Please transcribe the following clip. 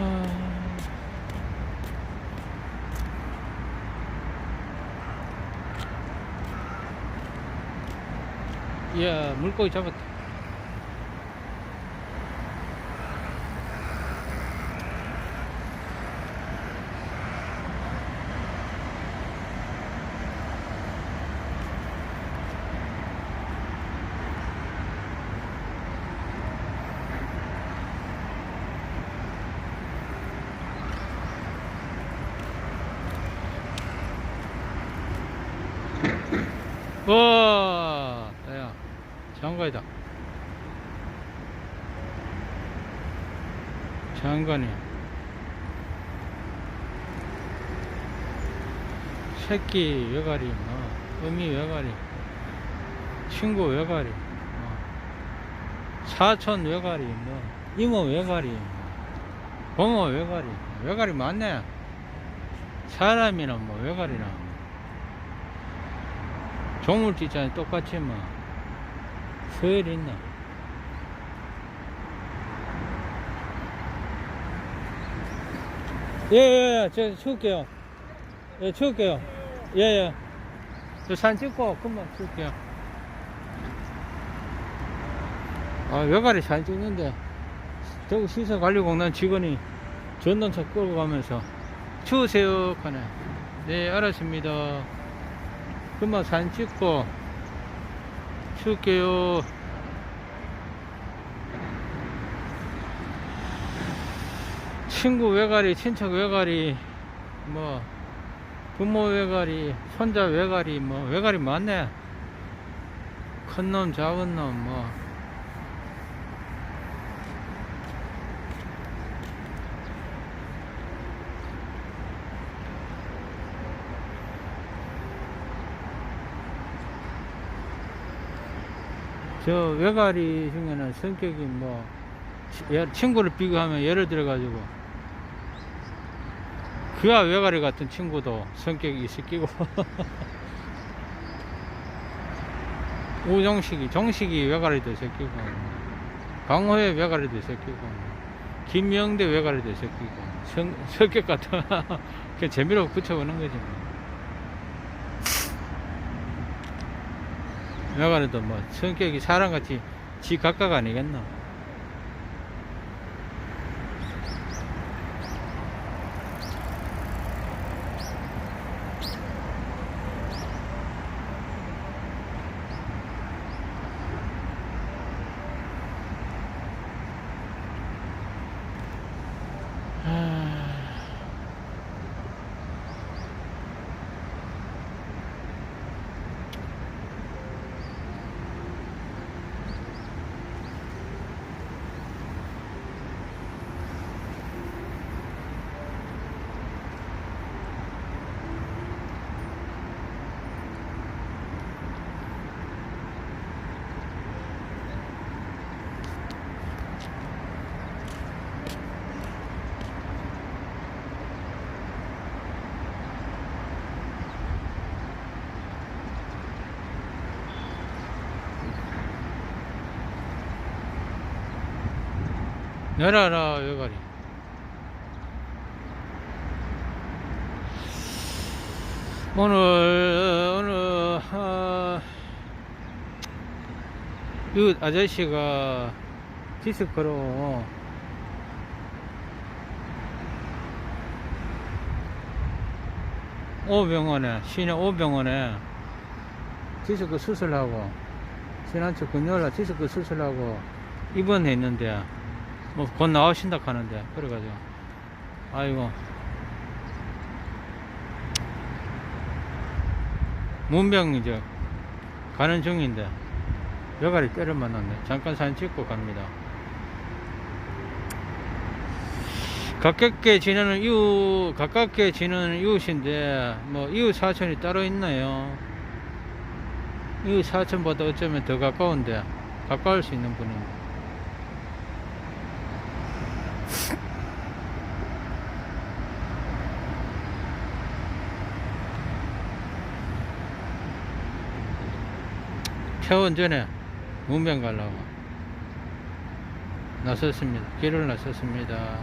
아... 이야 물고기 잡았다 와, 야, 장관이다. 장관이야. 새끼 외가리, 뭐, 어미 외가리, 친구 외가리, 뭐, 사촌 외가리, 뭐, 이모 외가리, 뭐, 고모 외가리, 외가리 많네. 사람이나 뭐 외가리나. 종물지 있잖아요. 똑같이 뭐. 서열 있나. 예, 예, 예. 제가 치울게요. 예, 치울게요. 예, 예. 저산 찍고 금방 치울게요. 아, 외가리 잘 찍는데. 저기 시설관리공단 직원이 전동차 끌고 가면서 치우세요. 하네. 네, 알았습니다. 금방 사진 찍고 칠게요. 친구 외가리 친척 외가리 뭐 부모 외가리 손자 외가리 뭐 외가리 많네. 큰 놈 작은 놈뭐 저 외가리 중에는 성격이 뭐 친구를 비교하면 예를 들어 가지고 그야 외가리 같은 친구도 성격이 있을 끼고. 우정식이 정식이 외가리도 있을 끼고 강호의 외가리도 있을 끼고 김명대 외가리도 있을 끼고 성, 성격 같은 그 재미로 붙여보는 거지 뭐. 외가리도 뭐 성격이 사람같이 지 각각 아니겠나 내려라 외가리 오늘 오늘 아, 이 아저씨가 디스크로 오병원에 시내 오병원에 디스크 수술하고 지난주 금요일날 디스크 수술하고 입원했는데 뭐 곧 나오신다 하는데 그래가지고. 아이고. 문병 이제 가는 중인데 여가리 때를 만났네. 잠깐 사진 찍고 갑니다. 가깝게 지내는 이웃 가깝게 지내는 이웃인데 뭐 이웃 사촌이 따로 있나요? 이웃 사촌보다 어쩌면 더 가까운데 가까울 수 있는 분인데 퇴원 전에 문병 가려고 나섰습니다. 길을 나섰습니다.